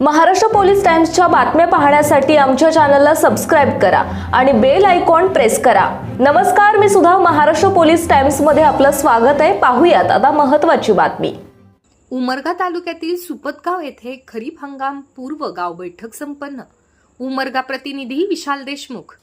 Maharashtra police टाइम्सच्या बातम्या पाहण्यासाठी आमच्या चॅनलला सबस्क्राईब करा आणि बेल आयकॉन प्रेस करा. नमस्कार मी सुद्धा महाराष्ट्र पोलीस टाइम्समध्ये आपलं स्वागत आहे. पाहूयात आता महत्त्वाची बातमी. उमरगा तालुक्यातील सुपतगाव येथे खरीप हंगाम पूर्व गाव बैठक संपन्न. उमरगा प्रतिनिधी विशाल देशमुख.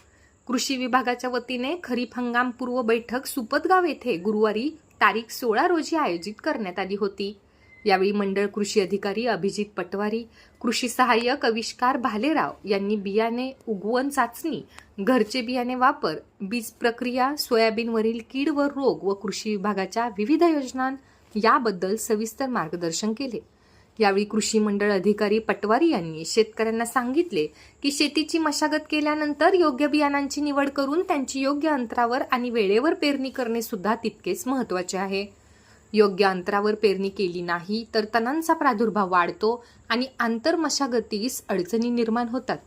कृषी विभागाच्या वतीने खरीप हंगाम पूर्व बैठक सुपतगाव येथे गुरुवारी तारीख सोळा रोजी आयोजित करण्यात आली होती. यावेळी मंडळ कृषी अधिकारी अभिजित पटवारी कृषी सहाय्यक आविष्कार भालेराव यांनी बियाणे उगवण चाचणी घरचे बियाणे वापर बीज प्रक्रिया सोयाबीनवरील कीड व रोग व कृषी विभागाच्या विविध योजना याबद्दल सविस्तर मार्गदर्शन केले. यावेळी कृषी मंडळ अधिकारी पटवारी यांनी शेतकऱ्यांना सांगितले की शेतीची मशागत केल्यानंतर योग्य बियाणांची निवड करून त्यांची योग्य अंतरावर आणि वेळेवर पेरणी करणे सुद्धा तितकेच महत्त्वाचे आहे. योग्य अंतरावर पेरणी केली नाही तर तणांचा प्रादुर्भाव वाढतो आणि आंतर मशागतीस अडचणी निर्माण होतात.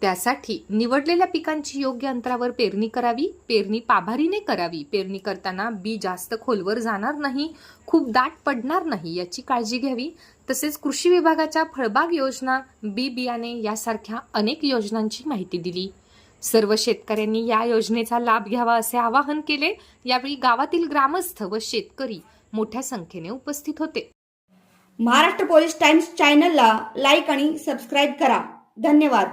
त्यासाठी निवडलेल्या पिकांची योग्य अंतरावर पेरणी करावी पेरणी पाभारीने करावी. पेरणी करताना बी जास्त खोलवर जाणार नाही खूप दाट पडणार नाही याची काळजी घ्यावी. तसेच कृषी विभागाच्या फळबाग योजना बी बियाणे यासारख्या अनेक योजनांची माहिती दिली. सर्व शेतकऱ्यांनी या योजनेचा लाभ घ्यावा असे आवाहन केले. यावेळी गावातील ग्रामस्थ व शेतकरी मोठ्या संख्येने उपस्थित होते. महाराष्ट्र पोलीस टाइम्स चॅनलला लाईक आणि सबस्क्राईब करा. धन्यवाद.